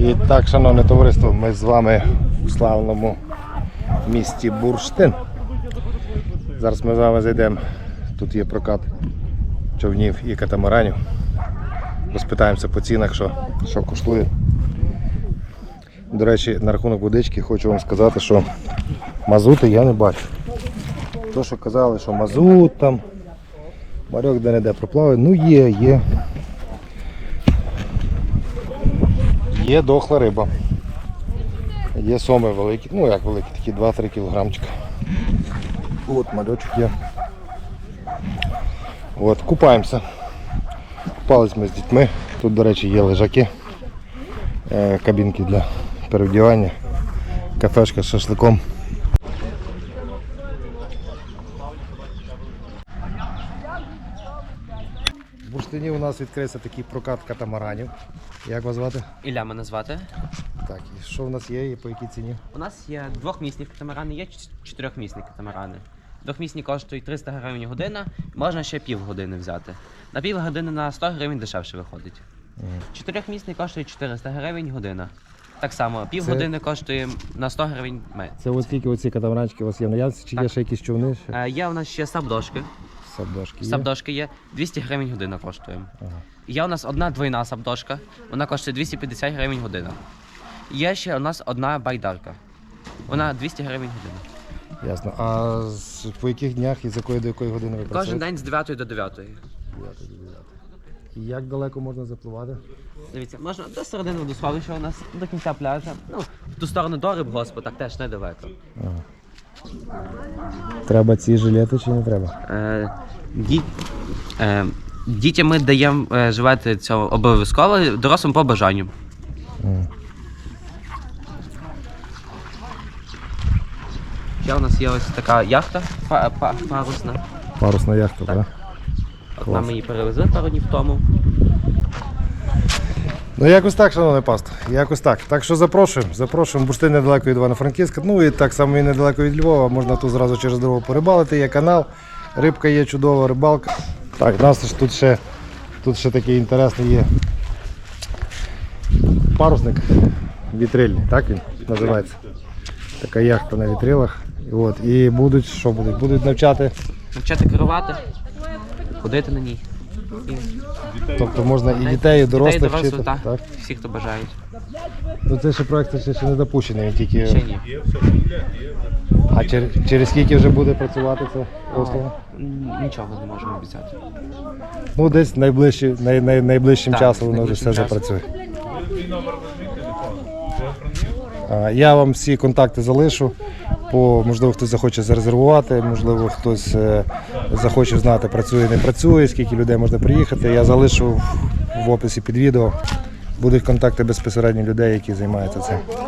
І так, шановне товариство, ми з вами в славному місті Бурштин. Зараз ми з вами зайдемо. Тут є прокат човнів і катамаранів. Розпитаємося по цінах, що, що коштує. До речі, на рахунок водички хочу вам сказати, що мазути я не бачу. То, що казали, що мазут там, марьок де-не-де проплаває, ну є, є. Є дохла риба. Є соми великі, ну як великі, такі 2-3 кілограмчика. От мальочок є. От, купаємося. Купались ми з дітьми. Тут, до речі, є лежаки, е, кабінки для перевдівання, кафешка з шашликом. Бурштині у нас відкрився такий прокат катамаранів. Як вас звати? Ілля мене звати. Так, і що в нас є і по якій ціні? У нас є двохмісні катамарани, є чотирьохмісні катамарани. Двохмісні коштують 300 гривень година, можна ще півгодини взяти. На півгодини на 100 гривень дешевше виходить. Чотирьохмісний коштує 400 гривень година. Так само, півгодини коштує на 100 гривень менше. Це ось тільки оці катамаранчики у вас є в наявності, чи є Так. ще якісь човни? Ще? Е, є у нас ще сабдошки. Сабдошки є? Сабдошки є 200 гривень година коштує. Ага. Є у нас одна двойна сабдошка, вона коштує 250 гривень година. Є ще у нас одна байдарка. Вона 200 гривень година. Ясно. А з, по яких днях і з якої до якої години ви Кожен працюєте? день з 9 до 9. І як далеко можна запливати? Дивіться, можна до середини водосховища у нас до кінця пляжа. Ну, в ту сторону до рибгоспу, так теж недалеко. Треба ці жилети чи не треба? Е, ді... е, дітям ми даємо е, живати цього обов'язково, дорослим по бажанню. Мгм. Ще у нас є ось така яхта па- па- парусна. Парусна яхта, так? Одна ми її перевезли пару днів тому. Ну якось так, шановний пастор, якось так. Так що запрошуємо, запрошуємо. Бурштин недалеко від Івано-Франківська. Ну і так само і недалеко від Львова. Можна тут зразу через дорогу порибалити. Є канал, рибка є чудова, рибалка. Так, у нас тут ще, тут ще такий інтересний є парусник вітрильний, так він називається. Така яхта на вітрилах. От, і будуть, що будуть? Будуть навчати, Навчати керувати, ходити на ній. Тобто можна і дітей, і дорослих дорослих, вчити. так. Так? Всі, хто бажають. Ну це ще проект ще, ще не допущений, він тільки. Ще ні. А через, через скільки вже буде працювати це послуга? М, Нічого не можемо обіцяти. Ну, десь найближчі, най, най, найближчим Так, часом воно вже все найближчим часом. запрацює. Я вам всі контакти залишу. По, можливо, хтось захоче зарезервувати, можливо, хтось е, захоче знати, працює, не працює, скільки людей можна приїхати. Я залишу в описі під відео. Будуть контакти безпосередньо людей, які займаються цим.